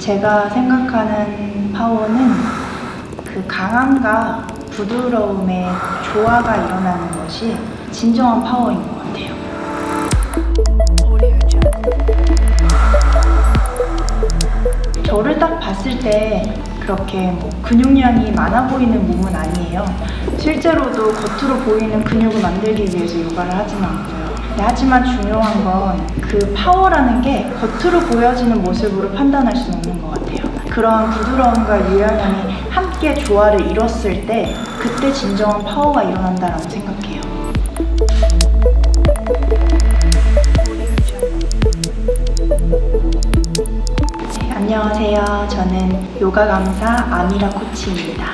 제가 생각하는 파워는 그 강함과 부드러움의 조화가 일어나는 것이 진정한 파워인 것 같아요. 저를 딱 봤을 때 그렇게 뭐 근육량이 많아 보이는 몸은 아니에요. 실제로도 겉으로 보이는 근육을 만들기 위해서 요가를 하지는 않고요. 네, 하지만 중요한 건 그 파워라는 게 겉으로 보여지는 모습으로 판단할 수는 없는 것 같아요. 그런 부드러움과 유연함이 함께 조화를 이뤘을 때 그때 진정한 파워가 일어난다라고 생각해요. 네, 안녕하세요. 저는 요가 강사 아미라 코치입니다.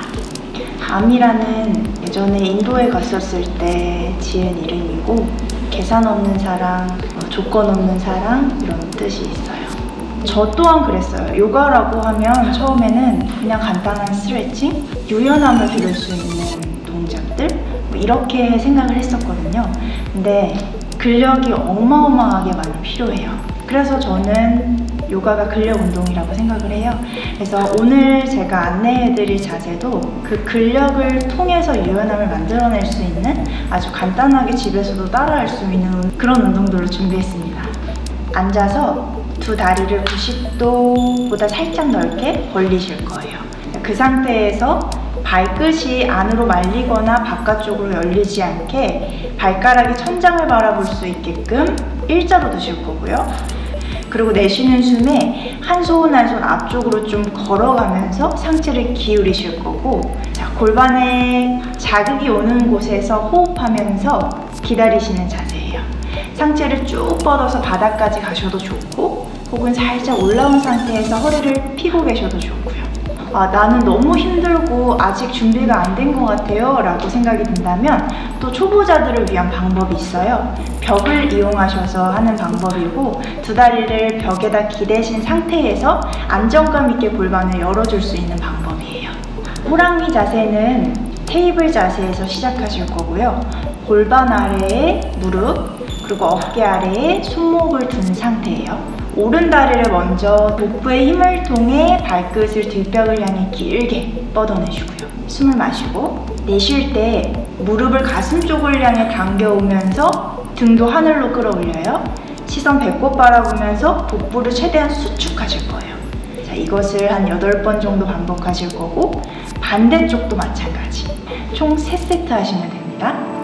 아미라는 예전에 인도에 갔었을 때 지은 이름이고 계산 없는 사랑, 어, 조건 없는 사랑 이런 뜻이 있어요. 저 또한 그랬어요. 요가라고 하면 처음에는 그냥 간단한 스트레칭, 유연함을 기를 수 있는 동작들 뭐 이렇게 생각을 했었거든요. 근데 근력이 어마어마하게 많이 필요해요. 그래서 저는 요가가 근력 운동이라고 생각을 해요. 그래서 오늘 제가 안내해드릴 자세도 그 근력을 통해서 유연함을 만들어낼 수 있는 아주 간단하게 집에서도 따라할 수 있는 그런 운동들을 준비했습니다. 앉아서 두 다리를 90도보다 살짝 넓게 벌리실 거예요. 그 상태에서 발끝이 안으로 말리거나 바깥쪽으로 열리지 않게 발가락이 천장을 바라볼 수 있게끔 일자로 두실 거고요. 그리고 내쉬는 숨에 한 손 한 손 앞쪽으로 좀 걸어가면서 상체를 기울이실 거고 자, 골반에 자극이 오는 곳에서 호흡하면서 기다리시는 자세예요. 상체를 쭉 뻗어서 바닥까지 가셔도 좋고 혹은 살짝 올라온 상태에서 허리를 펴고 계셔도 좋고요. 아, 나는 너무 힘들고 아직 준비가 안 된 것 같아요 라고 생각이 든다면 또 초보자들을 위한 방법이 있어요. 벽을 이용하셔서 하는 방법이고 두 다리를 벽에다 기대신 상태에서 안정감 있게 골반을 열어줄 수 있는 방법이에요. 호랑이 자세는 테이블 자세에서 시작하실 거고요. 골반 아래에 무릎, 그리고 어깨 아래에 손목을 둔 상태예요. 오른 다리를 먼저 복부의 힘을 통해 발끝을 뒷벽을 향해 길게 뻗어내시고요. 숨을 마시고 내쉴 때 무릎을 가슴 쪽을 향해 당겨오면서 등도 하늘로 끌어올려요. 시선 배꼽 바라보면서 복부를 최대한 수축하실 거예요. 자, 이것을 한 8번 정도 반복하실 거고 반대쪽도 마찬가지. 총 3세트 하시면 됩니다.